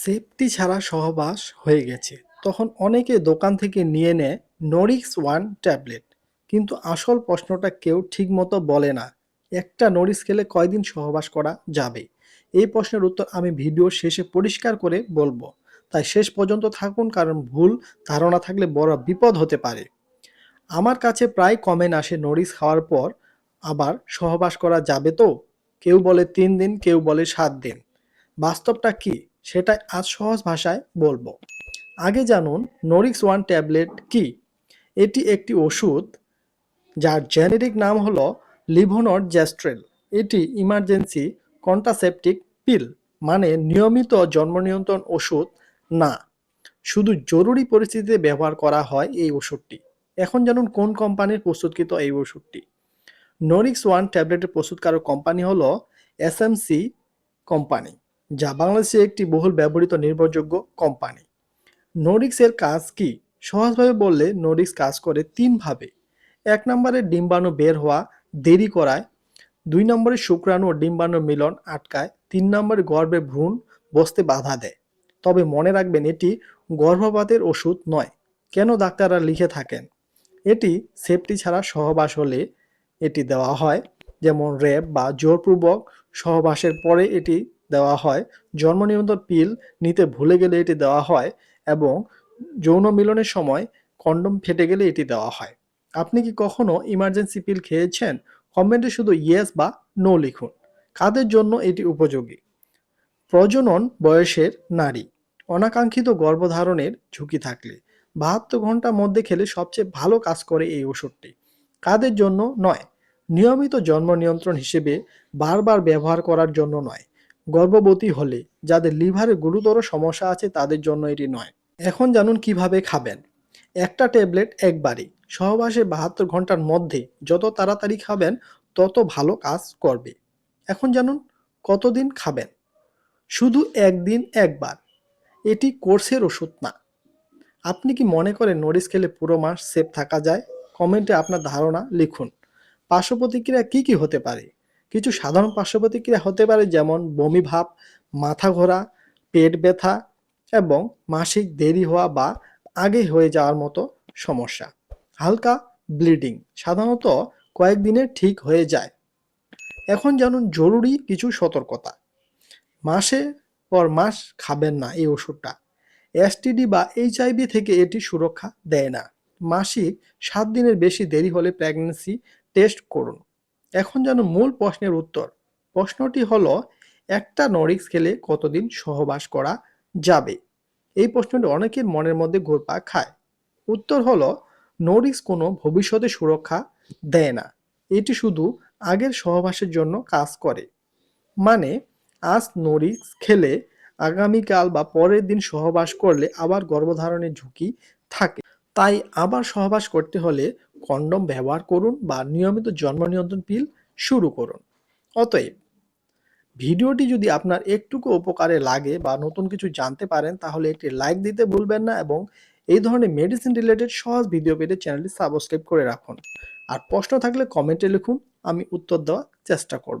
Safety ছাড়া সহবাস হয়ে গেছে। তখন অনেকে দোকান থেকে নিয়ে নেয় নরিক্স ওয়ান ট্যাবলেট কিন্তু আসল প্রশ্নটা কেউ ঠিকমতো বলে না, একটা নরিক্স খেলে কয়দিন সহবাস করা যাবে? এই প্রশ্নের উত্তর আমি ভিডিওর শেষে পরিষ্কার করে বলব। তাই শেষ পর্যন্ত থাকুন, কারণ ভুল ধারণা থাকলে বড় বিপদ হতে পারে। আমার কাছে প্রায় কমেন্ট আসে নরিক্স খাওয়ার পর, আবার সহবাস করা যাবে তো? কেউ বলে তিন দিন, কেউ বলে সাত দিন। বাস্তবটা কি? সেটা আজ সহজ ভাষায় বলব। আগে জানুন নরিক্স ওয়ান ট্যাবলেট কি? এটি একটি ওষুধ যার জেনেরিক নাম হলো লিভোনট জ্যাস্ট্রেল এটি ইমার্জেন্সি কন্ট্রাসেপটিক পিল মানে নিয়মিত জন্ম নিয়ন্ত্রণ ওষুধ না। শুধু জরুরি পরিস্থিতিতে ব্যবহার করা হয় এই ওষুধটি। এখন জানুন কোন কোম্পানির প্রস্তুতকৃত এই ওষুধটি। নরিক্স ওয়ান ট্যাবলেটের প্রস্তুতকারক কোম্পানি হলো এসএমসি কোম্পানি। যা বাংলাদেশে একটি বহুল ব্যবহৃত নির্ভরযোগ্য কোম্পানি। নোরিক্সের কাজ কি? সহজভাবে বললে নোরিক্স কাজ করে তিনভাবে এক নম্বরে ডিম্বাণু বের হওয়া, দেরি করায়। দুই নম্বরে শুক্রাণু ও ডিম্বাণুর মিলন আটকায়। তিন নম্বরে গর্ভে ভ্রূণ বসতে বাধা দেয়। তবে মনে রাখবেন এটি গর্ভপাতের ওষুধ নয়। কেন ডাক্তাররা লিখে থাকেন? এটি সেফটি ছাড়া সহবাস হলে এটি দেওয়া হয়। যেমন র্যাব বা জোরপূর্বক সহবাসের পরে এটি দেওয়া হয়। জন্ম নিয়ন্ত্রণ পিল নিতে ভুলে গেলে এটি দেওয়া হয় এবং যৌন মিলনের সময় কন্ডম ফেটে গেলে এটি দেওয়া হয়। আপনি কি কখনো ইমার্জেন্সি পিল খেয়েছেন? কমেন্টে শুধু ইয়েস বা নো লিখুন। কাদের জন্য এটি উপযোগী? প্রজনন বয়সের নারী। অনাকাঙ্ক্ষিত গর্ভধারণের ঝুঁকি থাকলে। বাহাত্তর ঘণ্টার মধ্যে খেলে সবচেয়ে ভালো কাজ করে এই ওষুধটি। কাদের জন্য নয়? নিয়মিত জন্ম নিয়ন্ত্রণ হিসেবে বারবার ব্যবহার করার জন্য নয়। গর্ভবতী হলে যাদের লিভারে গুরুতর সমস্যা আছে তাদের জন্য এটি নয়। এখন জানুন কীভাবে খাবেন। একটা ট্যাবলেট একবারই, সহবাসে বাহাত্তর ঘণ্টার মধ্যে যত তাড়াতাড়ি খাবেন, তত ভালো কাজ করবে। এখন জানুন কতদিন খাবেন। শুধু একদিন একবার। এটি কোর্সের ওষুধ না। আপনি কি মনে করেন নরিস খেলে পুরো মাস সেফ থাকা যায়? কমেন্টে আপনার ধারণা লিখুন। পার্শ্ব প্রতিক্রিয়া কী কী হতে পারে? কিছু সাধারণ পার্শ্ব প্রতিক্রিয়া হতে পারে যেমন বমি ভাব, মাথা ঘোরা, পেট ব্যথা এবং মাসিক দেরি হওয়া বা আগে হয়ে যাওয়ার মতো সমস্যা। হালকা ব্লিডিং সাধারণত কয়েকদিনে ঠিক হয়ে যায়। এখন জানুন জরুরি কিছু সতর্কতা। মাসে পর মাস খাবেন না এই ওষুধটা। এসটিডি বা এইচআইভি থেকে এটি সুরক্ষা দেয় না। মাসিক সাত দিনের বেশি দেরি হলে প্রেগনেন্সি টেস্ট করুন। এখন যেন মূল প্রশ্নের উত্তর। প্রশ্নটি হলো, একটা নরিক্স খেলে কতদিন সহবাস করা যাবে? এই প্রশ্নটি অনেকের মনের মধ্যে ঘুরপা খায়। উত্তর হলো, নরিক্স কোনো ভবিষ্যতে সুরক্ষা দেয় না। এটি শুধু আগের সহবাসের জন্য কাজ করে। মানে আজ নরিক্স খেলে আগামীকাল বা পরের দিন সহবাস করলে আবার গর্ভধারণের ঝুঁকি থাকে। তাই আবার সহবাস করতে হলে কন্ডম ব্যবহার করুন বা নিয়মিত জন্ম নিয়ন্ত্রণ পিল শুরু করুন। অতএব, ভিডিওটি যদি আপনার একটুকু উপকারে লাগে বা নতুন কিছু জানতে পারেন, তাহলে একটি লাইক দিতে ভুলবেন না এবং এই ধরনের মেডিসিন রিলেটেড সহজ ভিডিও পেতে চ্যানেলটি সাবস্ক্রাইব করে রাখুন। আর প্রশ্ন থাকলে কমেন্টে লিখুন, আমি উত্তর দেওয়ার চেষ্টা করব।